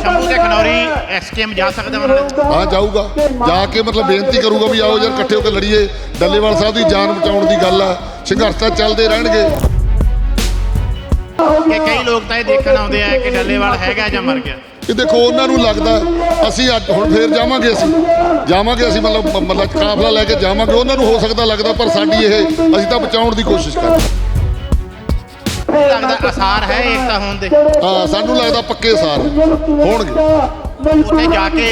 ਸ਼ੰਭੂ ਤੇ ਖਨੌਰੀ ਐਸਕੇਐਮ ਜਾ ਸਕਦਾ ਉਹਨਾਂ ਦੇ ਹਾਂ ਜਾਊਗਾ। ਜਾ ਕੇ ਮਤਲਬ ਬੇਨਤੀ ਕਰੂਗਾ ਵੀ ਆਓ ਯਾਰ ਇਕੱਠੇ ਹੋ ਕੇ ਲੜੀਏ। ਡੱਲੇਵਾਲ ਸਾਹਿਬ ਦੀ ਜਾਨ ਬਚਾਉਣ ਦੀ ਗੱਲ ਆ। ਸੰਘਰਸ਼ ਤਾਂ ਚੱਲਦੇ ਰਹਿਣਗੇ। ਕਿ ਕਈ ਲੋਕ ਤਾਂ ਇਹ ਦੇਖਣ ਆਉਂਦੇ ਆ ਕਿ ਡੱਲੇਵਾਲ ਹੈਗਾ ਜਾਂ ਮਰ ਗਿਆ। ਇਹ ਦੇਖੋ ਉਹਨਾਂ ਨੂੰ ਲੱਗਦਾ ਅਸੀਂ ਅੱਜ ਹੁਣ ਫੇਰ ਜਾਵਾਂਗੇ ਅਸੀਂ। ਜਾਵਾਂਗੇ ਅਸੀਂ ਮਤਲਬ ਮਤਲਬ ਕਾਫਲਾ ਲੈ ਕੇ ਜਾਵਾਂਗੇ। ਉਹਨਾਂ ਨੂੰ ਹੋ ਸਕਦਾ ਲੱਗਦਾ ਪਰ ਸਾਡੀ ਇਹ ਅਸੀਂ ਤਾਂ ਬਚਾਉਣ ਦੀ ਕੋਸ਼ਿਸ਼ ਕਰ ਰਹੇ ਲੱਗਦਾ ਅਸਾਰ ਹੈ ਏਕਤਾ ਹੋਣ ਦੇ। ਹਾਂ ਸਾਨੂੰ ਲੱਗਦਾ ਪੱਕੇ ਸਾਰ ਹੋਣਗੇ। ਉੱਥੇ ਜਾ ਕੇ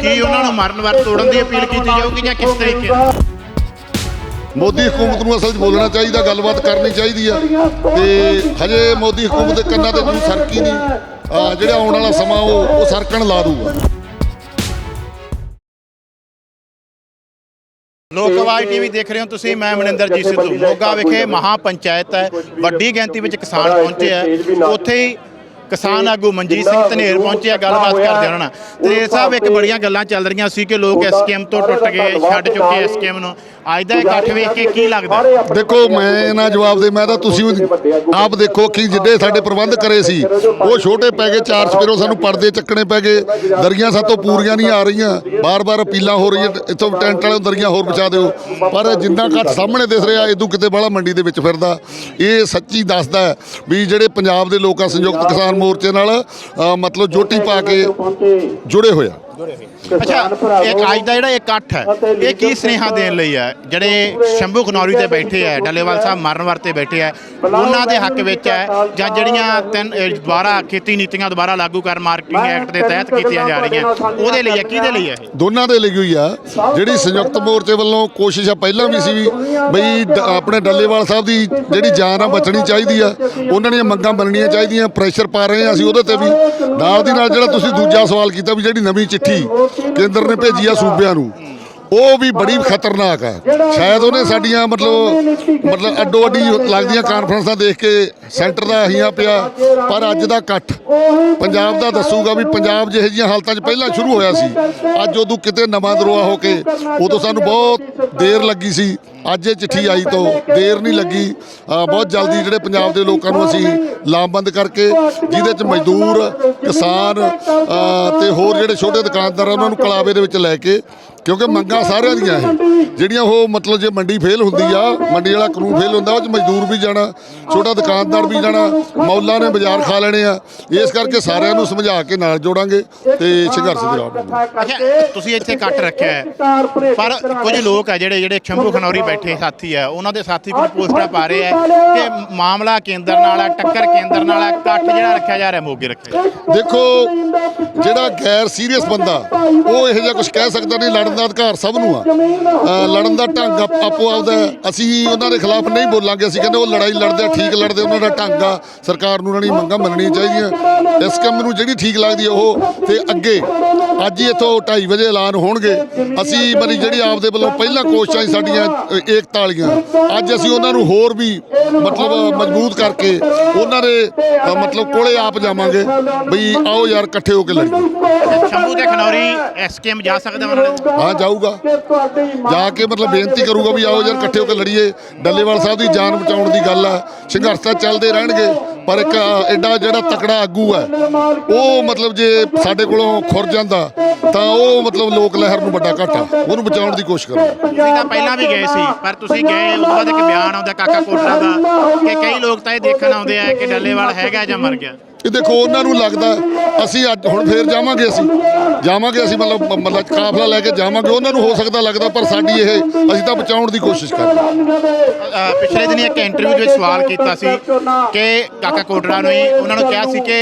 ਕੀ ਉਹਨਾਂ ਨੂੰ ਮਰਨ ਵਰ ਤੋੜਨ ਦੀ ਅਪੀਲ ਕੀਤੀ ਜਾਊਗੀ ਜਾਂ ਕਿਸ ਤਰੀਕੇ ਨਾਲ? ਮੋਦੀ ਹਕੂਮਤ ਨੂੰ ਅਸਲ 'ਚ ਬੋਲਣਾ ਚਾਹੀਦਾ ਗੱਲਬਾਤ ਕਰਨੀ ਚਾਹੀਦੀ ਆ। ਤੇ ਹਜੇ ਮੋਦੀ ਹਕੂਮਤ ਦੇ ਕੰਨਾਂ ਤੇ ਜੂ ਸਰਕੀ ਨਹੀਂ। ਆ ਜਿਹੜਾ ਆਉਣ ਵਾਲਾ ਸਮਾਂ ਉਹ ਉਹ ਸਰਕਣ ਲਾ ਦੂਗਾ। ਲੋਕ ਆਵਾਜ਼ ਟੀਵੀ ਦੇਖ ਰਹੇ ਹੋ ਤੁਸੀਂ ਮੈਂ ਮਨਿੰਦਰਜੀਤ ਸਿੱਧੂ। ਮੋਗਾ ਵਿਖੇ ਮਹਾ ਪੰਚਾਇਤ ਹੈ ਵੱਡੀ ਗਿਣਤੀ ਵਿੱਚ ਕਿਸਾਨ ਪਹੁੰਚੇ ਆ ਉੱਥੇ ਹੀ ਕਿਸਾਨ ਆਗੂ ਮਨਜੀਤ ਸਿੰਘ ਧਨੇਰ ਪਹੁੰਚੇ ਆ ਗੱਲਬਾਤ ਕਰਦੇ ਉਹਨਾਂ ਨਾਲ। ਤੇ ਸਾਹਿਬ ਇੱਕ ਬੜੀਆਂ ਗੱਲਾਂ ਚੱਲ ਰਹੀਆਂ ਸੀ ਕਿ ਲੋਕ ਐਸਕੇਐਮ ਤੋਂ ਟੁੱਟ ਗਏ ਛੱਡ ਚੁੱਕੇ ਐਸਕੇਐਮ ਨੂੰ। ਅੱਜ ਦਾ ਇਕੱਠ ਵੇਖ ਕੇ ਕੀ ਲੱਗਦਾ? ਦੇਖੋ ਮੈਂ ਨਾ ਜਵਾਬ ਦੇ ਮੈਂ ਤਾਂ ਤੁਸੀਂ ਆਪ ਦੇਖੋ ਕਿ ਜਿੱਡੇ ਸਾਡੇ ਪ੍ਰਬੰਧ ਕਰੇ ਸੀ ਉਹ ਛੋਟੇ ਪੈ ਗਏ ਚਾਰ ਸਪੇਰੋਂ ਸਾਨੂੰ ਪਰਦੇ ਚੱਕਣੇ ਪੈ ਗਏ। ਦਰੀਆਂ ਸਾਤੋਂ ਪੂਰੀਆਂ ਨਹੀਂ ਆ ਰਹੀਆਂ। ਬਾਰ-ਬਾਰ ਅਪੀਲਾਂ ਹੋ ਰਹੀਆਂ ਇੱਥੋਂ ਟੈਂਟ ਵਾਲੇ ਨੂੰ ਦਰੀਆਂ ਹੋਰ ਵਿਛਾ ਦਿਓ। ਪਰ ਜਿੰਨਾ ਘੱਟ ਸਾਹਮਣੇ ਦਿਸ ਰਿਹਾ ਇਦੋਂ ਕਿਤੇ ਬਾਹਲਾ ਮੰਡੀ ਦੇ ਵਿੱਚ ਫਿਰਦਾ। ਇਹ ਸੱਚੀ ਦੱਸਦਾ ਵੀ ਜਿਹੜੇ ਪੰਜਾਬ ਦੇ ਲੋਕਾਂ ਸੰਯੁਕਤ ਕਿਸਾਨ ਮੋਰਚੇ ਨਾਲ ਅ, ਮਤਲਬ ਜੋਟੀ ਪਾ ਕੇ ਜੁੜੇ ਹੋਇਆ ਅੱਛਾ ਇੱਕ ਅੱਜ ਦਾ ਜਿਹੜਾ ਇਕੱਠ ਹੈ ਇਹ ਕੀ ਸੁਨੇਹਾ ਦੇਣ ਲਈ ਹੈ? ਜਿਹੜੇ ਸ਼ੰਭੂ ਖਨੌਰੀ ਤੇ ਬੈਠੇ ਆ ਡੱਲੇਵਾਲ ਸਾਹਿਬ ਮਰਨ ਵਰਤੇ ਬੈਠੇ ਆ ਉਹਨਾਂ ਦੇ ਹੱਕ ਵਿੱਚ ਹੈ ਜਾਂ ਜਿਹੜੀਆਂ ਤਿੰਨ ਦੁਬਾਰਾ ਖੇਤੀ ਨੀਤੀਆਂ ਦੁਬਾਰਾ ਲਾਗੂ ਕਰ ਮਾਰਕਿੰਗ ਐਕਟ ਦੇ ਤਹਿਤ ਕੀਤੀਆਂ ਜਾ ਰਹੀਆਂ। ਉਹਦੇ ਲਈ ਹੈ ਕਿਹਦੇ ਲਈ ਹੈ ਇਹ? ਦੋਨਾਂ ਦੇ ਲਈ ਹੋਈ ਆ। ਜਿਹੜੀ ਸੰਯੁਕਤ ਮੋਰਚੇ ਵੱਲੋਂ ਕੋਸ਼ਿਸ਼ ਆ ਪਹਿਲਾਂ ਵੀ ਸੀ ਵੀ ਬਈ ਆਪਣੇ ਡੱਲੇਵਾਲ ਸਾਹਿਬ ਦੀ ਜਿਹੜੀ ਜਾਨ ਆ ਬਚਣੀ ਚਾਹੀਦੀ ਆ। ਉਹਨਾਂ ਦੀਆਂ ਮੰਗਾਂ ਮੰਨਣੀਆਂ ਚਾਹੀਦੀਆਂ ਪ੍ਰੈਸ਼ਰ ਪਾ ਰਹੇ ਆ ਅਸੀਂ ਉਹਦੇ ਤੇ ਵੀ। ਨਾਲ ਦੀ ਨਾਲ ਜਿਹੜਾ ਤੁਸੀਂ ਦੂਜਾ ਸਵਾਲ ਕੀਤਾ ਵੀ ਜਿਹੜੀ ਨਵੀਂ ਚਿੱਠੀ ਕੇਂਦਰ ਨੇ ਭੇਜੀ ਆ ਸੂਬਿਆਂ ਨੂੰ। ਉਹ ਵੀ ਬੜੀ ਖਤਰਨਾਕ ਆ ਸ਼ਾਇਦ ਉਹਨੇ ਸਾਡੀਆਂ ਮਤਲਬ ਮਤਲਬ ਅੱਡੋ ਅੱਡੀ ਲੱਗਦੀਆਂ ਕਾਨਫਰੰਸਾਂ ਦੇਖ ਕੇ ਸੈਂਟਰ ਦਾ ਹੀਆਂ ਪਿਆ ਪਰ ਅੱਜ ਦਾ ਇਕੱਠ। ਪੰਜਾਬ ਦਾ ਦੱਸੂਗਾ ਵੀ ਪੰਜਾਬ ਜਿਹੇ ਜਿਹੀਆਂ ਹਾਲਤਾਂ 'ਚ ਪਹਿਲਾਂ ਸ਼ੁਰੂ ਹੋਇਆ ਸੀ। ਅੱਜ ਉਦੋਂ ਕਿਤੇ ਨਵਾਂ ਦਰੋਆ ਹੋ ਕੇ ਉਦੋਂ ਸਾਨੂੰ ਬਹੁਤ ਦੇਰ ਲੱਗੀ ਸੀ। ਅੱਜ ਇਹ ਚਿੱਠੀ ਆਈ ਤੋਂ ਦੇਰ ਨਹੀਂ ਲੱਗੀ। ਬਹੁਤ ਜਲਦੀ ਜਿਹੜੇ ਪੰਜਾਬ ਦੇ ਲੋਕਾਂ ਨੂੰ ਅਸੀਂ ਲਾਮਬੰਦ ਕਰਕੇ ਜਿਹਦੇ 'ਚ ਮਜ਼ਦੂਰ ਕਿਸਾਨ ਤੇ ਹੋਰ ਜਿਹੜੇ ਛੋਟੇ ਦੁਕਾਨਦਾਰ ਉਹਨਾਂ ਨੂੰ ਕਲਾਵੇ ਦੇ ਵਿੱਚ ਲੈ ਕੇ ਕਿਉਂਕਿ ਮੰਗਾਂ ਸਾਰਿਆਂ ਦੀਆਂ ਇਹ। ਜਿਹੜੀਆਂ ਉਹ ਮਤਲਬ ਜੇ ਮੰਡੀ ਫੇਲ ਹੁੰਦੀ ਆ ਮੰਡੀ ਵਾਲਾ ਕਾਨੂੰਨ ਫੇਲ ਹੁੰਦਾ ਉਹ 'ਚ ਮਜ਼ਦੂਰ ਵੀ ਜਾਣਾ ਛੋਟਾ ਦੁਕਾਨਦਾਰ ਵੀ ਜਾਣਾ ਮੌਲਾ ਨੇ ਬਾਜ਼ਾਰ ਖਾ ਲੈਣੇ ਆ। ਇਸ ਕਰਕੇ ਸਾਰਿਆਂ ਨੂੰ ਸਮਝਾ ਕੇ ਨਾਲ ਜੋੜਾਂਗੇ ਤੇ ਸੰਘਰਸ਼ ਦੇ ਰਾਹ ਅੱਛਾ ਤੁਸੀਂ ਇੱਥੇ ਇਕੱਠ ਰੱਖਿਆ ਹੈ। ਪਰ ਕੁਝ ਲੋਕ ਆ ਜਿਹੜੇ ਜਿਹੜੇ ਸ਼ੰਭੂ ਖਨੌਰੀ ਬੈਠੇ ਸਾਥੀ ਆ ਉਹਨਾਂ ਦੇ ਸਾਥੀ ਕੁਝ ਪੋਸਟਾਂ ਪਾ ਰਹੇ ਆ ਕਿ ਮਾਮਲਾ ਕੇਂਦਰ ਨਾਲ ਆ ਟੱਕਰ ਕੇਂਦਰ ਨਾਲ ਆ ਇਕੱਠ ਜਿਹੜਾ ਰੱਖਿਆ ਜਾ ਰਿਹਾ ਮੋਗੇ ਰੱਖਿਆ ਦੇਖੋ ਜਿਹੜਾ ਗੈਰ ਸੀਰੀਅਸ ਬੰਦਾ ਉਹ ਇਹੋ ਜਿਹਾ ਕੁਝ ਕਹਿ ਸਕਦਾ ਨਹੀਂ ਲੜਨ ਦਾ ਅਧਿਕਾਰ ਸਭ ਨੂੰ ਆ। ਲੜਨ ਦਾ ਢੰਗ ਆਪੋ ਆਪਦਾ ਅਸੀਂ ਉਹਨਾਂ ਦੇ ਖਿਲਾਫ ਨਹੀਂ ਬੋਲਾਂਗੇ। ਅਸੀਂ ਕਹਿੰਦੇ ਉਹ ਲੜਾਈ ਲੜਦੇ ਠੀਕ ਲੜਦੇ ਉਹਨਾਂ ਦਾ ਢੰਗ ਆ। ਸਰਕਾਰ ਨੂੰ ਉਹਨਾਂ ਦੀ ਮੰਗਾਂ ਮੰਨਣੀਆਂ ਚਾਹੀਦੀਆਂ। ਇਸ ਕੰਮ ਨੂੰ ਜਿਹੜੀ ਠੀਕ ਲੱਗਦੀ ਹੈ ਉਹ ਤੇ ਅੱਗੇ ਅੱਜ ਹੀ ਇੱਥੋਂ 2:30 ਵਜੇ ਐਲਾਨ ਹੋਣਗੇ। ਅਸੀਂ ਮਰੀ ਜਿਹੜੀ ਆਪਦੇ ਵੱਲੋਂ ਪਹਿਲਾਂ ਕੋਸ਼ਿਸ਼ਾਂ ਸੀ ਸਾਡੀਆਂ ਏਕਤਾ ਵਾਲੀਆਂ ਅੱਜ ਅਸੀਂ ਉਹਨਾਂ ਨੂੰ ਹੋਰ ਵੀ ਮਤਲਬ ਮਜ਼ਬੂਤ ਕਰਕੇ ਉਹਨਾਂ ਦੇ ਮਤਲਬ ਕੋਲੇ ਆਪ ਜਾਵਾਂਗੇ। ਬਈ ਆਓ ਯਾਰ ਇਕੱਠੇ ਹੋ ਕੇ ਲੜੀਏ। ਸ਼ੰਭੂ ਤੇ ਖਨੌਰੀ ਐਸਕੇਐਮ ਜਾ ਸਕਦਾ ਉਹਨਾਂ ਦੇ ਹਾਂ ਜਾਊਗਾ। ਜਾ ਕੇ ਮਤਲਬ ਬੇਨਤੀ ਕਰੂਗਾ ਵੀ ਆਓ ਯਾਰ ਇਕੱਠੇ ਹੋ ਕੇ ਲੜੀਏ। ਡੱਲੇਵਾਲ ਸਾਹਿਬ ਦੀ ਜਾਨ ਬਚਾਉਣ ਦੀ ਗੱਲ ਆ। ਸੰਘਰਸ਼ ਤਾਂ ਚੱਲਦੇ ਰਹਿਣਗੇ। ਪਰ ਇੱਕ ਐਡਾ ਜਿਹੜਾ ਤਕੜਾ ਆਗੂ ਹੈ, ਉਹ ਮਤਲਬ ਜੇ ਸਾਡੇ ਕੋਲੋਂ ਖੁਰ ਜਾਂਦਾ, ਤਾਂ ਉਹ ਮਤਲਬ ਲੋਕ ਲਹਿਰ ਨੂੰ ਵੱਡਾ ਘਾਟਾ, ਉਹਨੂੰ ਬਚਾਉਣ ਦੀ ਕੋਸ਼ਿਸ਼ ਕਰਦਾ। ਤੁਸੀਂ ਤਾਂ ਪਹਿਲਾਂ ਵੀ ਗਏ ਸੀ, ਪਰ ਤੁਸੀਂ ਗਏ ਉਸ ਤੋਂ ਬਾਅਦ ਇੱਕ ਬਿਆਨ ਆਉਂਦਾ ਕਾਕਾ ਕੋਟਰਾ ਦਾ, ਕਿ ਕਈ ਲੋਕ ਤਾਂ ਇਹ ਦੇਖਣ ਆਉਂਦੇ ਆ ਕਿ ਡੱਲੇਵਾਲ ਹੈਗਾ ਜਾਂ ਮਰ ਗਿਆ। ਇਹ ਦੇਖੋ ਉਹਨਾਂ ਨੂੰ ਲੱਗਦਾ ਅਸੀਂ ਅੱਜ ਹੁਣ ਫੇਰ ਜਾਵਾਂਗੇ ਅਸੀਂ। ਜਾਵਾਂਗੇ ਅਸੀਂ ਮਤਲਬ ਮਤਲਬ ਕਾਫਲਾ ਲੈ ਕੇ ਜਾਵਾਂਗੇ। ਉਹਨਾਂ ਨੂੰ ਹੋ ਸਕਦਾ ਲੱਗਦਾ ਪਰ ਸਾਡੀ ਇਹ ਅਸੀਂ ਤਾਂ ਬਚਾਉਣ ਦੀ ਕੋਸ਼ਿਸ਼ ਕਰ ਹਾਂ। ਪਿਛਲੇ ਦਿਨੀ ਇੱਕ ਇੰਟਰਵਿਊ ਵਿੱਚ ਸਵਾਲ ਕੀਤਾ ਸੀ ਕਿ ਕਾਕਾ ਕੋਟਰਾ ਨੂੰ ਹੀ ਉਹਨਾਂ ਨੂੰ ਕਿਹਾ ਸੀ ਕਿ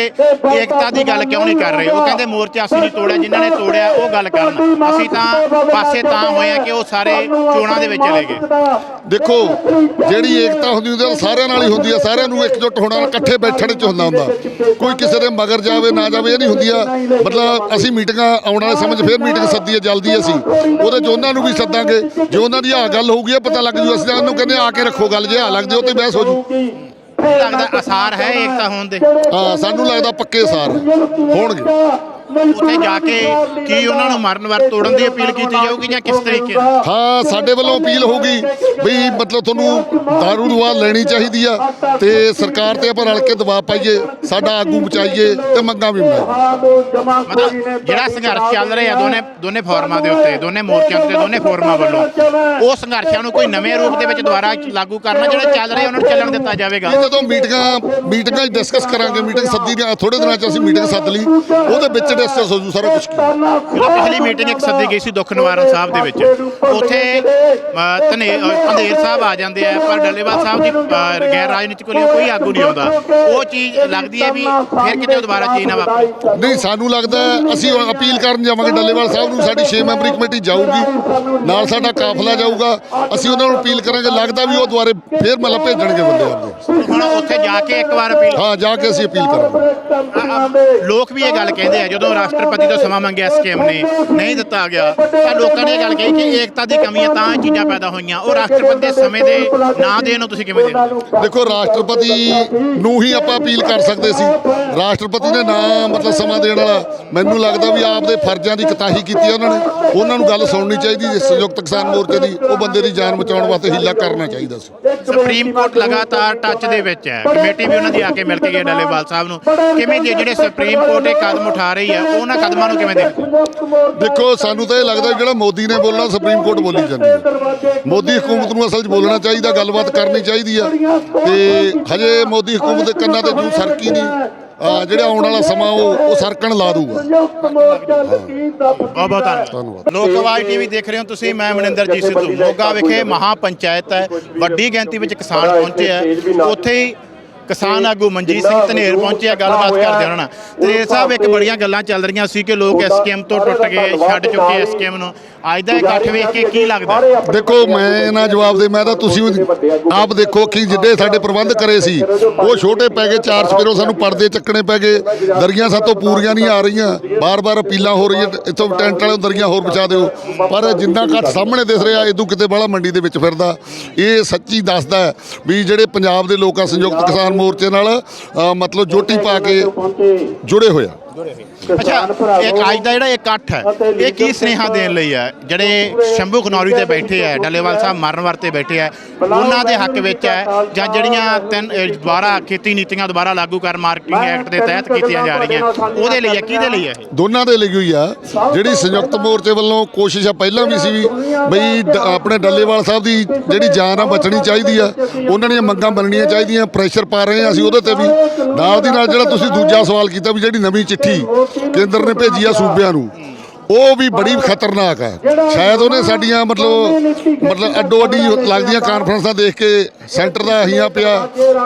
ਏਕਤਾ ਦੀ ਗੱਲ ਕਿਉਂ ਨਹੀਂ ਕਰ ਰਹੇ? ਉਹ ਕਹਿੰਦੇ ਮੋਰਚਾ ਅਸੀਂ ਨਹੀਂ ਤੋੜਿਆ ਜਿਨ੍ਹਾਂ ਨੇ ਤੋੜਿਆ ਉਹ ਗੱਲ ਕਰਨ। ਅਸੀਂ ਤਾਂ ਪਾਸੇ ਤਾਂ ਹੋਏ ਆ ਕਿ ਉਹ ਸਾਰੇ ਚੋਣਾਂ ਦੇ ਵਿੱਚ ਚਲੇ ਗਏ। ਦੇਖੋ ਜਿਹੜੀ ਏਕਤਾ ਹੁੰਦੀ ਹੁੰਦੀ ਸਾਰਿਆਂ ਨਾਲ ਹੀ ਹੁੰਦੀ ਆ। ਸਾਰਿਆਂ ਨੂੰ ਇਕਜੁੱਟ ਹੋਣਾ ਇਕੱਠੇ ਬੈਠਣ ਚ ਹੁੰਦਾ ਹੁੰਦਾ। ਕੋਈ ਕਿਸੇ ਦੇ ਮਗਰ ਜਾਵੇ ਨਾ ਜਾਵੇ ਇਹ ਨਹੀਂ ਹੁੰਦੀ ਆ। ਮਤਲਬ ਅਸੀਂ ਮੀਟਿੰਗਾਂ ਆਉਣ ਵਾਲੇ ਸਮੇਂ 'ਚ ਫੇਰ ਮੀਟਿੰਗ ਸੱਦੀ ਆ ਜਲਦੀ ਅਸੀਂ। ਉਹਦੇ 'ਚ ਉਹਨਾਂ ਨੂੰ ਵੀ ਸੱਦਾਂਗੇ ਜੇ ਉਹਨਾਂ ਦੀ ਆਹ ਗੱਲ ਹੋਊਗੀ ਪਤਾ ਲੱਗ ਜੂ ਅਸੀਂ ਤਾਂ ਉਹਨੂੰ ਕਹਿੰਦੇ ਆ ਕੇ ਰੱਖੋ ਗੱਲ ਜੇ ਆ ਲੱਗਦੀ ਉਹ ਤੇ ਬਹਿਸ ਹੋ ਜੂ। ਲੱਗਦਾ ਅਸਾਰ ਹੈ ਏਕਤਾ ਹੋਣ ਦੇ। ਹਾਂ ਸਾਨੂੰ ਲੱਗਦਾ ਪੱਕੇ ਸਾਰ ਹੋਣਗੇ। ਉੱਥੇ ਜਾ ਕੇ ਕੀ ਉਹਨਾਂ ਨੂੰ ਮਰਨ ਵਰ ਤੋੜਨ ਦੀ ਅਪੀਲ ਕੀਤੀ ਜਾਊਗੀ ਜਾਂ ਕਿਸ ਤਰੀਕੇ ਨਾਲ? ਹਾਂ ਸਾਡੇ ਵੱਲੋਂ ਅਪੀਲ ਹੋਊਗੀ ਵੀ ਮਤਲਬ ਤੁਹਾਨੂੰ ਦਾਰੂ ਦੁਆ ਲੈਣੀ ਚਾਹੀਦੀ ਆ ਤੇ ਸਰਕਾਰ ਤੇ ਆਪਾਂ ਰਲ ਕੇ ਦਬਾਅ ਪਾਈਏ ਸਾਡਾ ਆਗੂ ਬਚਾਈਏ ਤੇ ਮੰਗਾਂ ਵੀ ਮਤਲਬ ਜਿਹੜਾ ਸੰਘਰਸ਼ ਚੱਲ ਰਿਹਾ ਦੋਨੇ ਦੋਨੇ ਫੋਰਮਾਂ ਦੇ ਉੱਤੇ ਦੋਨੇ ਮੋਰਚਿਆਂ ਉੱਤੇ ਦੋਨੇ ਫੋਰਮਾਂ ਵੱਲੋਂ ਉਹ ਸੰਘਰਸ਼ਾਂ ਨੂੰ ਕੋਈ ਨਵੇਂ ਰੂਪ ਦੇ ਵਿੱਚ ਦੁਬਾਰਾ ਲਾਗੂ ਕਰਨਾ ਜਿਹੜੇ ਚੱਲ ਰਹੇ ਉਹਨਾਂ ਨੂੰ ਚੱਲਣ ਦਿੱਤਾ ਜਾਵੇਗਾ। ਜਦੋਂ ਮੀਟਿੰਗਾਂ ਮੀਟਿੰਗਾਂ 'ਚ ਡਿਸਕਸ ਕਰਾਂਗੇ ਮੀਟਿੰਗ ਸੱਦੀ ਦੀ ਥੋੜੇ ਦਿਨਾਂ 'ਚ ਅਸੀਂ ਮੀਟਿੰਗ ਸੱਦ ਲਈ। ਉਹਦੇ ਵਿੱਚ ਡਿਸਕਸ ਹੋ। ਜੂ ਸਾਰਾ ਕੁਝ ਪਿਛਲੀ ਮੀਟਿੰਗ ਇੱਕ ਸੱਦੀ ਗਈ ਸੀ ਦੁੱਖ ਨਿਵਾਰਨ ਸਾਹਿਬ ਦੇ ਵਿੱਚ ਉੱਥੇ ਧਨੇ ਅੰਧੇਰ ਸਾਹਿਬ ਆ ਜਾਂਦੇ ਆ ਪਰ ਡੱਲੇਵਾਲ ਸਾਹਿਬ ਦੀ ਗੈਰ ਰਾਜਨੀਤਿਕ ਕੋਈ ਆਗੂ ਨਹੀਂ ਆਉਂਦਾ। ਉਹ ਚੀਜ਼ ਲੱਗਦੀ ਹੈ ਵੀ ਫਿਰ ਕਿਤੇ ਦੁਬਾਰਾ ਚੀਜ਼ ਨਾ ਵਾਪਰੇ। ਨਹੀਂ ਸਾਨੂੰ ਲੱਗਦਾ ਅਸੀਂ ਅਪੀਲ ਕਰਨ ਜਾਵਾਂਗੇ ਡੱਲੇਵਾਲ ਸਾਹਿਬ ਨੂੰ ਸਾਡੀ 6 ਮੈਂਬਰੀ ਕਮੇਟੀ ਜਾਊਗੀ ਨਾਲ ਸਾਡਾ ਕਾਫਲਾ ਜਾਊਗਾ ਅਸੀਂ ਉਹਨਾਂ ਨੂੰ ਅਪੀਲ ਕਰਾਂਗੇ ਲੱਗਦਾ ਵੀ ਉਹ ਦੁਬਾਰੇ ਫੇਰ ਮਤਲਬ ਭੇਜਣਗੇ ਬੰਦੇ ਆਪਦੇ। ਹੁਣ ਉੱਥੇ ਜਾ ਕੇ ਇੱਕ ਵਾਰ ਅਪੀਲ ਹਾਂ ਜਾ ਕੇ ਅਸੀਂ ਅਪੀਲ ਕਰਾਂਗੇ। ਲੋਕ ਵੀ ਇਹ ਗੱਲ ਕਹਿੰਦੇ ਆ ਜਦੋਂ ਰਾਸ਼ਟਰਪਤੀ ਤੋਂ ਸਮਾਂ ਮੰਗਿਆ ਸਕੀਮ ਨੇ। ਨਹੀਂ ਦਿੱਤਾ ਗਿਆ। ਤਾਂ ਲੋਕਾਂ ਨੇ ਇਹ ਗੱਲ ਕਹੀ ਕਿ ਏਕਤਾ ਦੀ ਕਮੀ ਹੈ ਤਾਂ ਇਹ ਚੀਜ਼ਾਂ ਪੈਦਾ ਹੋਈਆਂ। ਉਹ ਰਾਸ਼ਟਰਪਤੀ ਦੇ ਸਮੇਂ ਦੇ ਨਾ ਦੇਣ ਨੂੰ ਤੁਸੀਂ ਕਿਵੇਂ ਦੇਖਦੇ ਦੇਖੋ ਰਾਸ਼ਟਰਪਤੀ ਨੂੰ ਹੀ ਆਪਾਂ ਅਪੀਲ ਕਰ ਸਕਦੇ ਸੀ। ਰਾਸ਼ਟਰਪਤੀ ਨੇ ਨਾ ਮਤਲਬ ਸਮਾਂ ਦੇਣ ਵਾਲਾ ਮੈਨੂੰ ਲੱਗਦਾ ਵੀ ਆਪਦੇ ਫਰਜ਼ਾਂ ਦੀ ਕਤਾਹੀ ਕੀਤੀ ਉਹਨਾਂ ਨੇ। ਉਹਨਾਂ ਨੂੰ ਗੱਲ ਸੁਣਨੀ ਚਾਹੀਦੀ ਸੀ ਸੰਯੁਕਤ ਕਿਸਾਨ ਮੋਰਚੇ ਦੀ ਉਹ ਬੰਦੇ ਦੀ ਜਾਨ ਬਚਾਉਣ ਵਾਸਤੇ ਹੀਲਾ ਕਰਨਾ ਚਾਹੀਦਾ ਸੀ। ਸੁਪਰੀਮ ਕੋਰਟ ਲਗਾਤਾਰ ਟੱਚ ਦੇ ਵਿੱਚ ਹੈ। ਕਮੇਟੀ ਵੀ ਉਹਨਾਂ ਦੀ ਆ ਕੇ ਮਿਲ ਕੇ ਗਈ ਹੈ ਡੱਲੇਵਾਲ ਸਾਹਿਬ ਨੂੰ। ਕਿਵੇਂ ਦੇ ਜਿਹੜੇ ਸੁਪਰੀਮ ਕੋਰਟ ਇਹ ਕਦਮ ਉਠਾ ਰਹੀ ਹੈ ਉਹਨਾਂ ਕਦਮਾਂ ਨੂੰ ਕਿਵੇਂ ਦੇਖਦੇ ਦੇਖੋ ਸਾਨੂੰ ਤਾਂ ਇਹ ਲੱਗਦਾ ਜਿਹੜਾ ਮੋਦੀ ਨੇ ਬੋਲਣਾ ਸੁਪਰੀਮ ਕੋਰਟ ਬੋਲੀ ਜਾਂਦੀ ਹੈ। ਮੋਦੀ ਹਕੂਮਤ ਨੂੰ ਅਸਲ 'ਚ ਬੋਲਣਾ ਚਾਹੀਦਾ ਗੱਲਬਾਤ ਕਰਨੀ ਚਾਹੀਦੀ ਆ। ਤੇ ਹਜੇ ਮੋਦੀ ਹਕੂਮਤ ਦੇ ਕੰਨਾਂ ਤੇ ਜੂ ਸਰਕੀ ਨਹੀਂ। ਆ ਜਿਹੜਾ ਆਉਣ ਵਾਲਾ ਸਮਾਂ ਉਹ ਉਹ ਸਰਕਣ ਲਾ ਦੂਗਾ। ਬਹੁਤ ਬਹੁਤ ਧੰਨਵਾਦ। ਲੋਕ ਆਵਾਜ਼ ਟੀਵੀ ਦੇਖ ਰਹੇ ਹੋ ਤੁਸੀਂ। ਮੈਂ ਮਨਿੰਦਰਜੀਤ ਸਿੱਧੂ। ਮੋਗਾ ਵਿਖੇ ਮਹਾ ਪੰਚਾਇਤ ਹੈ। ਵੱਡੀ ਗਿਣਤੀ ਵਿੱਚ ਕਿਸਾਨ ਪਹੁੰਚੇ ਆ। ਉੱਥੇ ਹੀ ਕਿਸਾਨ ਆਗੂ ਮਨਜੀਤ ਸਿੰਘ ਧਨੇਰ ਪਹੁੰਚੇ ਆ ਗੱਲਬਾਤ ਕਰਦੇ ਉਹਨਾਂ ਨਾਲ ਤੇ ਸਾਹਿਬ ਇੱਕ ਬੜੀਆਂ ਗੱਲਾਂ ਚੱਲ ਰਹੀਆਂ ਸੀ ਕਿ ਲੋਕ ਇਸ ਸਕੀਮ ਤੋਂ ਟੁੱਟ ਗਏ ਛੱਡ ਚੁੱਕੇ ਇਸ ਸਕੀਮ ਨੂੰ। ਅੱਜ ਦਾ ਇਕੱਠ ਵੇਖ ਕੇ ਕੀ ਲੱਗਦਾ? ਦੇਖੋ ਮੈਂ ਨਾ ਜਵਾਬ ਦੇ ਮੈਂ ਤਾਂ ਤੁਸੀਂ ਆਪ ਦੇਖੋ ਕਿ ਜਿੱਡੇ ਸਾਡੇ ਪ੍ਰਬੰਧ ਕਰੇ ਸੀ ਉਹ ਛੋਟੇ ਪੈ ਗਏ ਚਾਰ ਸਪੇਰੋਂ ਸਾਨੂੰ ਪਰਦੇ ਚੱਕਣੇ ਪੈ ਗਏ। ਦਰੀਆਂ ਸਾਤੋਂ ਪੂਰੀਆਂ ਨਹੀਂ ਆ ਰਹੀਆਂ। ਬਾਰ-ਬਾਰ ਅਪੀਲਾਂ ਹੋ ਰਹੀਆਂ ਇੱਥੋਂ ਟੈਂਟ ਵਾਲੇ ਦਰੀਆਂ ਹੋਰ ਵਿਛਾ ਦਿਓ। ਪਰ ਜਿੰਨਾ ਘੱਟ ਸਾਹਮਣੇ ਦਿਸ ਰਿਹਾ ਇਦੋਂ ਕਿਤੇ ਬਾਹਲਾ ਮੰਡੀ ਦੇ ਵਿੱਚ ਫਿਰਦਾ। ਇਹ ਸੱਚੀ ਦੱਸਦਾ ਵੀ ਜਿਹੜੇ ਪੰਜਾਬ ਦੇ ਲੋਕਾਂ ਸੰਯੁਕਤ ਕਿਸਾਨ ਮੋਰਚੇ ਨਾਲ ਅ, ਮਤਲਬ ਜੋਟੀ ਪਾ ਕੇ ਜੁੜੇ ਹੋਇਆ ਅੱਛਾ ਇੱਕ ਅੱਜ ਦਾ ਜਿਹੜਾ ਇਕੱਠ ਹੈ ਇਹ ਕੀ ਸੁਨੇਹਾ ਦੇਣ ਲਈ ਹੈ? ਜਿਹੜੇ ਸ਼ੰਭੂ ਖਨੌਰੀ ਤੇ ਬੈਠੇ ਆ ਡੱਲੇਵਾਲ ਸਾਹਿਬ ਮਰਨ ਵਰਤੇ ਬੈਠੇ ਆ ਉਹਨਾਂ ਦੇ ਹੱਕ ਵਿੱਚ ਹੈ ਜਾਂ ਜਿਹੜੀਆਂ ਤਿੰਨ ਦੁਬਾਰਾ ਖੇਤੀ ਨੀਤੀਆਂ ਦੁਬਾਰਾ ਲਾਗੂ ਕਰ ਮਾਰਕਿੰਗ ਐਕਟ ਦੇ ਤਹਿਤ ਕੀਤੀਆਂ ਜਾ ਰਹੀਆਂ। ਉਹਦੇ ਲਈ ਹੈ ਕਿਹਦੇ ਲਈ ਹੈ ਇਹ? ਦੋਨਾਂ ਦੇ ਲਈ ਹੋਈ ਆ। ਜਿਹੜੀ ਸੰਯੁਕਤ ਮੋਰਚੇ ਵੱਲੋਂ ਕੋਸ਼ਿਸ਼ ਆ ਪਹਿਲਾਂ ਵੀ ਸੀ ਵੀ ਬਈ ਆਪਣੇ ਡੱਲੇਵਾਲ ਸਾਹਿਬ ਦੀ ਜਿਹੜੀ ਜਾਨ ਆ ਬਚਣੀ ਚਾਹੀਦੀ ਆ ਉਹਨਾਂ ਦੀਆਂ ਮੰਗਾਂ ਮੰਨਣੀਆਂ ਚਾਹੀਦੀਆਂ ਪ੍ਰੈਸ਼ਰ ਪਾ ਰਹੇ ਆ ਅਸੀਂ ਉਹਦੇ ਤੇ ਵੀ। ਨਾਲ ਦੀ ਨਾਲ ਜਿਹੜਾ ਤੁਸੀਂ ਦੂਜਾ ਸਵਾਲ ਕੀਤਾ ਵੀ ਜਿਹੜੀ ਨਵੀਂ ਚਿੱਠੀ ਕੇਂਦਰ ਨੇ ਭੇਜੀ ਆ ਸੂਬਿਆਂ ਨੂੰ। ਉਹ ਵੀ ਬੜੀ ਖਤਰਨਾਕ ਹੈ। ਸ਼ਾਇਦ ਉਹਨੇ ਸਾਡੀਆਂ ਮਤਲਬ ਮਤਲਬ ਅੱਡੋ ਅੱਡੀ ਲੱਗਦੀਆਂ ਕਾਨਫਰੰਸਾਂ ਦੇਖ ਕੇ ਸੈਂਟਰ ਦਾ ਹੀਆਂ ਪਿਆ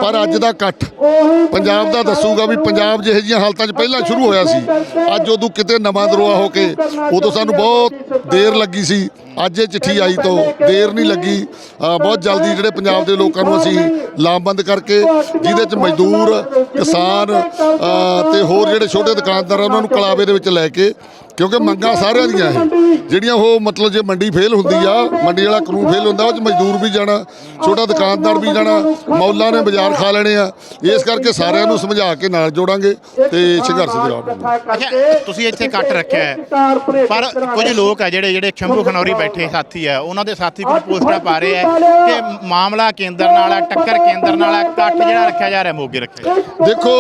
ਪਰ ਅੱਜ ਦਾ ਇਕੱਠ। ਪੰਜਾਬ ਦਾ ਦੱਸੂਗਾ ਵੀ ਪੰਜਾਬ ਜਿਹੇ ਜਿਹੀਆਂ ਹਾਲਤਾਂ 'ਚ ਪਹਿਲਾਂ ਸ਼ੁਰੂ ਹੋਇਆ ਸੀ। ਅੱਜ ਉਦੋਂ ਕਿਤੇ ਨਵਾਂ ਦਰੋਆ ਹੋ ਕੇ ਉਦੋਂ ਸਾਨੂੰ ਬਹੁਤ ਦੇਰ ਲੱਗੀ ਸੀ। ਅੱਜ ਇਹ ਚਿੱਠੀ ਆਈ ਤੋਂ ਦੇਰ ਨਹੀਂ ਲੱਗੀ। ਬਹੁਤ ਜਲਦੀ ਜਿਹੜੇ ਪੰਜਾਬ ਦੇ ਲੋਕਾਂ ਨੂੰ ਅਸੀਂ ਲਾਮਬੰਦ ਕਰਕੇ ਜਿਹਦੇ 'ਚ ਮਜ਼ਦੂਰ ਕਿਸਾਨ ਤੇ ਹੋਰ ਜਿਹੜੇ ਛੋਟੇ ਦੁਕਾਨਦਾਰ ਆ ਉਹਨਾਂ ਨੂੰ ਕਲਾਵੇ ਦੇ ਵਿੱਚ ਲੈ ਕੇ ਕਿਉਂਕਿ ਮੰਗਾਂ ਸਾਰਿਆਂ ਦੀਆਂ ਇਹ। ਜਿਹੜੀਆਂ ਉਹ ਮਤਲਬ ਜੇ ਮੰਡੀ ਫੇਲ ਹੁੰਦੀ ਆ ਮੰਡੀ ਵਾਲਾ ਕਾਨੂੰਨ ਫੇਲ ਹੁੰਦਾ ਉਹ 'ਚ ਮਜ਼ਦੂਰ ਵੀ ਜਾਣਾ ਛੋਟਾ ਦੁਕਾਨਦਾਰ ਵੀ ਜਾਣਾ ਮੌਲਾ ਨੇ ਬਾਜ਼ਾਰ ਖਾ ਲੈਣੇ ਆ। ਇਸ ਕਰਕੇ ਸਾਰਿਆਂ ਨੂੰ ਸਮਝਾ ਕੇ ਨਾਲ ਜੋੜਾਂਗੇ ਤੇ ਸੰਘਰਸ਼ ਦੇ ਰਾਹ ਤੁਸੀਂ ਇੱਥੇ ਇਕੱਠ ਰੱਖਿਆ ਹੈ। ਪਰ ਕੁਝ ਲੋਕ ਆ ਜਿਹੜੇ ਜਿਹੜੇ ਸ਼ੰਭੂ ਖਨੌਰੀ ਬੈਠੇ ਸਾਥੀ ਆ ਉਹਨਾਂ ਦੇ ਸਾਥੀ ਕੁਝ ਪੋਸਟਾਂ ਪਾ ਰਹੇ ਆ ਕਿ ਮਾਮਲਾ ਕੇਂਦਰ ਨਾਲ ਆ ਟੱਕਰ ਕੇਂਦਰ ਨਾਲ ਆ ਇਕੱਠ ਜਿਹੜਾ ਰੱਖਿਆ ਜਾ ਰਿਹਾ ਮੋਗੇ ਰੱਖਿਆ ਦੇਖੋ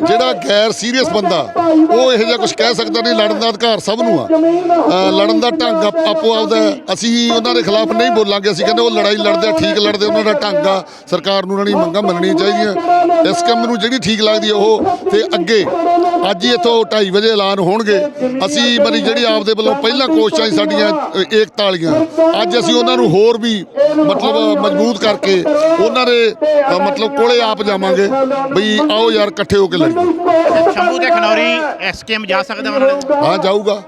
ਜਿਹੜਾ ਗੈਰ ਸੀਰੀਅਸ ਬੰਦਾ ਉਹ ਇਹੋ ਜਿਹਾ ਕੁਝ ਕਹਿ ਸਕਦਾ ਨਹੀਂ ਲੜਨ ਦਾ ਅਧਿਕਾਰ ਸਭ ਨੂੰ ਆ। ਲੜਨ ਦਾ ਢੰਗ ਆਪੋ ਆਪਦਾ ਅਸੀਂ ਉਹਨਾਂ ਦੇ ਖਿਲਾਫ ਨਹੀਂ ਬੋਲਾਂਗੇ। ਅਸੀਂ ਕਹਿੰਦੇ ਉਹ ਲੜਾਈ ਲੜਦੇ ਠੀਕ ਲੜਦੇ ਉਹਨਾਂ ਦਾ ਢੰਗ ਆ। ਸਰਕਾਰ ਨੂੰ ਉਹਨਾਂ ਦੀ ਮੰਗਾਂ ਮੰਨਣੀਆਂ ਚਾਹੀਦੀਆਂ। ਇਸ ਕੰਮ ਨੂੰ ਜਿਹੜੀ ਠੀਕ ਲੱਗਦੀ ਉਹ ਤੇ ਅੱਗੇ ਅੱਜ ਹੀ ਇੱਥੋਂ 2:30 ਵਜੇ ਐਲਾਨ ਹੋਣਗੇ। ਅਸੀਂ ਮਰੀ ਜਿਹੜੀ ਆਪਦੇ ਵੱਲੋਂ ਪਹਿਲਾਂ ਕੋਸ਼ਿਸ਼ਾਂ ਸੀ ਸਾਡੀਆਂ ਏਕਤਾ ਵਾਲੀਆਂ ਅੱਜ ਅਸੀਂ ਉਹਨਾਂ ਨੂੰ ਹੋਰ ਵੀ ਮਤਲਬ ਮਜ਼ਬੂਤ ਕਰਕੇ ਉਹਨਾਂ ਦੇ ਮਤਲਬ ਕੋਲੇ ਆਪ ਜਾਵਾਂਗੇ। ਬਈ ਆਓ ਯਾਰ, ਇਕੱਠੇ ਹੋ ਕੇ ਲੜੀਏ। ਸ਼ੰਭੂ ਤੇ ਖਨੌਰੀ ਐਸਕੇਐਮ ਜਾ ਸਕਦਾ ਉਹਨਾਂ ਦੇ ਹਾਂ ਜਾਊਗਾ।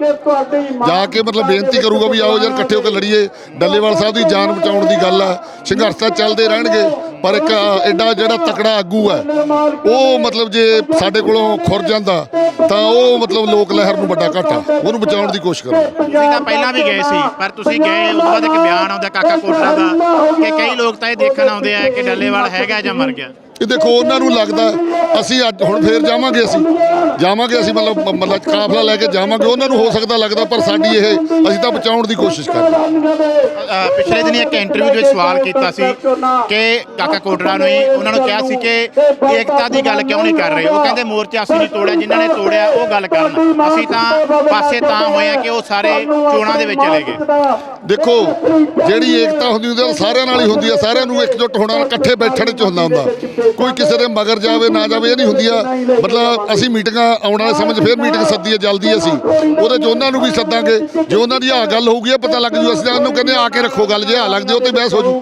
ਜਾ ਕੇ ਮਤਲਬ ਬੇਨਤੀ ਕਰੂਗਾ ਵੀ ਆਓ ਯਾਰ ਇਕੱਠੇ ਹੋ ਕੇ ਲੜੀਏ। ਡੱਲੇਵਾਲ ਸਾਹਿਬ ਦੀ ਜਾਨ ਬਚਾਉਣ ਦੀ ਗੱਲ ਆ। ਸੰਘਰਸ਼ ਤਾਂ ਚੱਲਦੇ ਰਹਿਣਗੇ ਪਰ ਇੱਕ ਐਡਾ ਜਿਹੜਾ ਤਕੜਾ ਆਗੂ ਹੈ ਉਹ ਮਤਲਬ ਜੇ ਸਾਡੇ ਕੋਲੋਂ ਖੁਰ ਜਾਂਦਾ ਤਾਂ ਉਹ ਮਤਲਬ ਲੋਕ ਲਹਿਰ ਨੂੰ ਵੱਡਾ ਘਾਟਾ। ਉਹਨੂੰ ਬਚਾਉਣ ਦੀ ਕੋਸ਼ਿਸ਼ ਕਰਾਂਗੇ ਤੁਸੀਂ ਤਾਂ ਪਹਿਲਾਂ ਵੀ ਗਏ ਸੀ ਪਰ ਤੁਸੀਂ ਗਏ ਉਸ ਤੋਂ ਬਾਅਦ ਇੱਕ ਬਿਆਨ ਆਉਂਦਾ ਕਾਕਾ ਕੋਟਰਾ ਦਾ ਕਿ ਕਈ ਲੋਕ ਤਾਂ ਇਹ ਦੇਖਣ ਆਉਂਦੇ ਆ ਕਿ ਡੱਲੇਵਾਲ ਹੈਗਾ ਜਾਂ ਮਰ ਗਿਆ। ਇਹ ਦੇਖੋ ਉਹਨਾਂ ਨੂੰ ਲੱਗਦਾ ਅਸੀਂ ਅੱਜ ਹੁਣ ਫੇਰ ਜਾਵਾਂਗੇ ਅਸੀਂ। ਜਾਵਾਂਗੇ ਅਸੀਂ ਮਤਲਬ ਮਤਲਬ ਕਾਫਲਾ ਲੈ ਕੇ ਜਾਵਾਂਗੇ। ਉਹਨਾਂ ਨੂੰ ਹੋ ਸਕਦਾ ਲੱਗਦਾ ਪਰ ਸਾਡੀ ਇਹ ਅਸੀਂ ਤਾਂ ਬਚਾਉਣ ਦੀ ਕੋਸ਼ਿਸ਼ ਕਰ ਹਾਂ। ਪਿਛਲੇ ਦਿਨੀ ਇੱਕ ਇੰਟਰਵਿਊ ਵਿੱਚ ਸਵਾਲ ਕੀਤਾ ਸੀ ਕਿ ਕਾਕਾ ਕੋਟੜਾ ਨੂੰ ਹੀ ਉਹਨਾਂ ਨੂੰ ਕਿਹਾ ਸੀ ਕਿ ਏਕਤਾ ਦੀ ਗੱਲ ਕਿਉਂ ਨਹੀਂ ਕਰ ਰਹੇ? ਉਹ ਕਹਿੰਦੇ ਮੋਰਚਾ ਅਸੀਂ ਨਹੀਂ ਤੋੜਿਆ ਜਿਨ੍ਹਾਂ ਨੇ ਤੋੜਿਆ ਉਹ ਗੱਲ ਕਰਨ। ਅਸੀਂ ਤਾਂ ਪਾਸੇ ਤਾਂ ਹੋਏ ਆ ਕਿ ਉਹ ਸਾਰੇ ਚੋਣਾਂ ਦੇ ਵਿੱਚ ਚਲੇ ਗਏ। ਦੇਖੋ ਜਿਹੜੀ ਏਕਤਾ ਹੁੰਦੀ ਹੁੰਦੀ ਸਾਰਿਆਂ ਨਾਲ ਹੀ ਹੁੰਦੀ ਆ। ਸਾਰਿਆਂ ਨੂੰ ਇਕਜੁੱਟ ਹੋਣਾ ਇਕੱਠੇ ਬੈਠਣ ਚ ਹੁੰਦਾ ਹੁੰਦਾ। ਕੋਈ ਕਿਸੇ ਦੇ ਮਗਰ ਜਾਵੇ ਨਾ ਜਾਵੇ ਇਹ ਨਹੀਂ ਹੁੰਦੀ ਆ। ਮਤਲਬ ਅਸੀਂ ਮੀਟਿੰਗਾਂ ਆਉਣ ਵਾਲੇ ਸਮੇਂ 'ਚ ਫੇਰ ਮੀਟਿੰਗ ਸੱਦੀ ਹੈ ਜਲਦੀ ਅਸੀਂ। ਉਹਦੇ 'ਚ ਉਹਨਾਂ ਨੂੰ ਵੀ ਸੱਦਾਂਗੇ ਜੇ ਉਹਨਾਂ ਦੀ ਆਹ ਗੱਲ ਹੋਊਗੀ ਪਤਾ ਲੱਗ ਜੂ ਅਸੀਂ ਤਾਂ ਉਹਨੂੰ ਕਹਿੰਦੇ ਆ ਕੇ ਰੱਖੋ ਗੱਲ ਜੇ ਆ ਲੱਗਦੀ ਉਹ ਤੇ ਬਹਿਸ ਹੋ ਜੂ।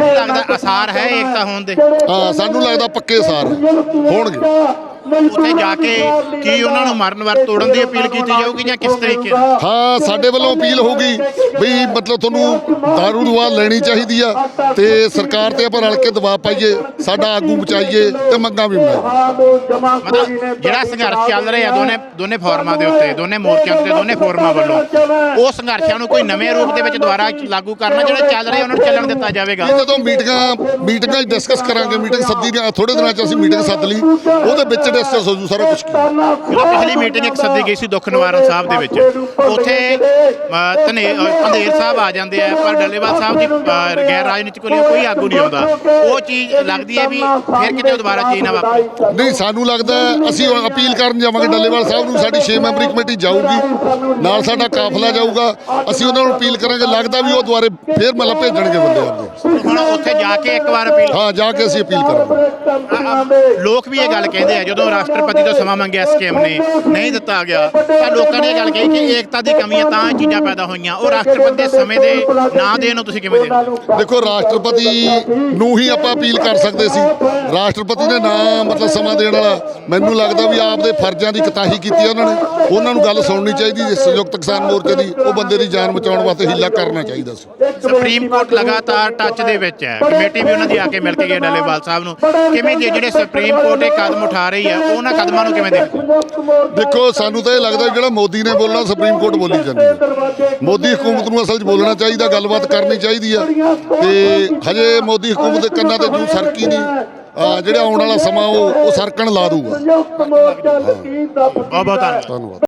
ਲੱਗਦਾ ਅਸਾਰ ਹੈ ਏਕਤਾ ਹੋਣ ਦੇ। ਹਾਂ ਸਾਨੂੰ ਲੱਗਦਾ ਪੱਕੇ ਸਾਰ ਹੋਣਗੇ। ਉੱਥੇ ਜਾ ਕੇ ਕੀ ਉਹਨਾਂ ਨੂੰ ਮਰਨ ਵਰ ਤੋੜਨ ਦੀ ਅਪੀਲ ਕੀਤੀ ਜਾਊਗੀ ਜਾਂ ਕਿਸ ਤਰੀਕੇ ਨਾਲ? ਹਾਂ ਸਾਡੇ ਵੱਲੋਂ ਅਪੀਲ ਹੋਊਗੀ ਵੀ ਮਤਲਬ ਤੁਹਾਨੂੰ ਦਾਰੂ ਦੁਆ ਲੈਣੀ ਚਾਹੀਦੀ ਆ ਤੇ ਸਰਕਾਰ ਤੇ ਆਪਾਂ ਰਲ ਕੇ ਦਬਾਅ ਪਾਈਏ ਸਾਡਾ ਆਗੂ ਬਚਾਈਏ ਤੇ ਮੰਗਾਂ ਵੀ ਬਣਾਈਏ ਮਤਲਬ ਜਿਹੜਾ ਸੰਘਰਸ਼ ਚੱਲ ਰਿਹਾ ਦੋਨੇ ਦੋਨੇ ਫੋਰਮਾਂ ਦੇ ਉੱਤੇ ਦੋਨੇ ਮੋਰਚਿਆਂ ਤੇ ਦੋਨੇ ਫੋਰਮਾਂ ਵੱਲੋਂ ਉਹ ਸੰਘਰਸ਼ਾਂ ਨੂੰ ਕੋਈ ਨਵੇਂ ਰੂਪ ਦੇ ਵਿੱਚ ਦੁਬਾਰਾ ਲਾਗੂ ਕਰਨਾ ਜਿਹੜੇ ਚੱਲ ਰਹੇ ਉਹਨਾਂ ਨੂੰ ਚੱਲਣ ਦਿੱਤਾ ਜਾਵੇਗਾ। ਜਦੋਂ ਮੀਟਿੰਗਾਂ ਮੀਟਿੰਗਾਂ 'ਚ ਡਿਸਕਸ ਕਰਾਂਗੇ ਮੀਟਿੰਗ ਸੱਦੀ ਥੋੜੇ ਦਿਨਾਂ 'ਚ ਅਸੀਂ ਮੀਟਿੰਗ ਸੱਦ ਲਈ ਉਹਦੇ ਵਿੱਚ ਡਿਸਕਸ ਹੋ। ਜੂ ਸਾਰਾ ਕੁਝ ਪਿਛਲੀ ਮੀਟਿੰਗ ਇੱਕ ਸੱਦੀ ਗਈ ਸੀ ਦੁੱਖ ਨਿਵਾਰਨ ਸਾਹਿਬ ਦੇ ਵਿੱਚ ਉੱਥੇ ਧਨੇ ਅੰਧੇਰ ਸਾਹਿਬ ਆ ਜਾਂਦੇ ਆ ਪਰ ਡੱਲੇਵਾਲ ਸਾਹਿਬ ਦੀ ਗੈਰ ਰਾਜਨੀਤਿਕ ਕੋਈ ਆਗੂ ਨਹੀਂ ਆਉਂਦਾ। ਉਹ ਚੀਜ਼ ਲੱਗਦੀ ਹੈ ਵੀ ਫਿਰ ਕਿਤੇ ਦੁਬਾਰਾ ਚੀਜ਼ ਨਾ ਵਾਪਰੇ। ਨਹੀਂ ਸਾਨੂੰ ਲੱਗਦਾ ਅਸੀਂ ਅਪੀਲ ਕਰਨ ਜਾਵਾਂਗੇ ਡੱਲੇਵਾਲ ਸਾਹਿਬ ਨੂੰ ਸਾਡੀ 6 ਮੈਂਬਰੀ ਕਮੇਟੀ ਜਾਊਗੀ ਨਾਲ ਸਾਡਾ ਕਾਫਲਾ ਜਾਊਗਾ। ਅਸੀਂ ਉਹਨਾਂ ਨੂੰ ਅਪੀਲ ਕਰਾਂਗੇ ਲੱਗਦਾ ਵੀ ਉਹ ਦੁਬਾਰੇ ਫੇਰ ਮਤਲਬ ਭੇਜਣਗੇ ਬੰਦੇ ਆਪਦੇ। ਹੁਣ ਉੱਥੇ ਜਾ ਕੇ ਇੱਕ ਵਾਰ ਅਪੀਲ ਹਾਂ ਜਾ ਕੇ ਅਸੀਂ ਅਪੀਲ ਕਰਾਂਗੇ। ਲੋਕ ਵੀ ਇਹ ਗੱਲ ਕਹਿੰਦੇ ਆ ਜਦੋਂ ਰਾਸ਼ਟਰਪਤੀ ਤੋਂ ਸਮਾਂ ਮੰਗਿਆ ਸਕੀਮ ਨੇ ਨਹੀਂ ਦਿੱਤਾ ਗਿਆ ਤਾਂ ਲੋਕਾਂ ਨੇ ਇਹ ਗੱਲ ਕਹੀ ਕਿ ਏਕਤਾ ਦੀ ਕਮੀ ਹੈ ਤਾਂ ਇਹ ਚੀਜ਼ਾਂ ਪੈਦਾ ਹੋਈਆਂ। ਉਹ ਰਾਸ਼ਟਰਪਤੀ ਦੇ ਸਮੇਂ ਦੇ ਨਾ ਦੇਣ ਨੂੰ ਤੁਸੀਂ ਕਿਵੇਂ ਦੇਖਦੇ ਦੇਖੋ ਰਾਸ਼ਟਰਪਤੀ ਨੂੰ ਹੀ ਆਪਾਂ ਅਪੀਲ ਕਰ ਸਕਦੇ ਸੀ। ਰਾਸ਼ਟਰਪਤੀ ਨੇ ਨਾ ਮਤਲਬ ਸਮਾਂ ਦੇਣ ਵਾਲਾ ਮੈਨੂੰ ਲੱਗਦਾ ਵੀ ਆਪਦੇ ਫਰਜ਼ਾਂ ਦੀ ਕਤਾਹੀ ਕੀਤੀ ਉਹਨਾਂ ਨੇ। ਉਹਨਾਂ ਨੂੰ ਗੱਲ ਸੁਣਨੀ ਚਾਹੀਦੀ ਸੀ ਸੰਯੁਕਤ ਕਿਸਾਨ ਮੋਰਚੇ ਦੀ ਉਹ ਬੰਦੇ ਦੀ ਜਾਨ ਬਚਾਉਣ ਵਾਸਤੇ ਹੀਲਾ ਕਰਨਾ ਚਾਹੀਦਾ ਸੀ। ਸੁਪਰੀਮ ਕੋਰਟ ਲਗਾਤਾਰ ਟੱਚ ਦੇ ਵਿੱਚ ਹੈ। ਕਮੇਟੀ ਵੀ ਉਹਨਾਂ ਦੀ ਆ ਕੇ ਮਿਲ ਕੇ ਗਈ ਡੱਲੇਵਾਲ ਸਾਹਿਬ ਨੂੰ। ਕਿਵੇਂ ਦੇ ਜਿਹੜੇ ਸੁਪਰੀਮ ਕੋਰਟ ਇਹ ਕਦਮ ਉਠਾ ਰਹੀ ਹੈ ਉਹਨਾਂ ਕਦਮਾਂ ਨੂੰ ਕਿਵੇਂ ਦੇਖਦੇ ਦੇਖੋ ਸਾਨੂੰ ਤਾਂ ਇਹ ਲੱਗਦਾ ਜਿਹੜਾ ਮੋਦੀ ਨੇ ਬੋਲਣਾ ਸੁਪਰੀਮ ਕੋਰਟ ਬੋਲੀ ਜਾਂਦੀ ਹੈ। ਮੋਦੀ ਹਕੂਮਤ ਨੂੰ ਅਸਲ 'ਚ ਬੋਲਣਾ ਚਾਹੀਦਾ ਗੱਲਬਾਤ ਕਰਨੀ ਚਾਹੀਦੀ ਆ ਤੇ ਹਜੇ ਮੋਦੀ ਹਕੂਮਤ ਦੇ ਕੰਨਾਂ ਤੇ ਜੂ ਸਰਕੀ ਨਹੀਂ। ਆ ਜਿਹੜਾ ਆਉਣ ਵਾਲਾ ਸਮਾਂ ਉਹ ਸਰਕਣ ਲਾ ਦੂਗਾ ਬਹੁਤ ਬਹੁਤ ਧੰਨਵਾਦ।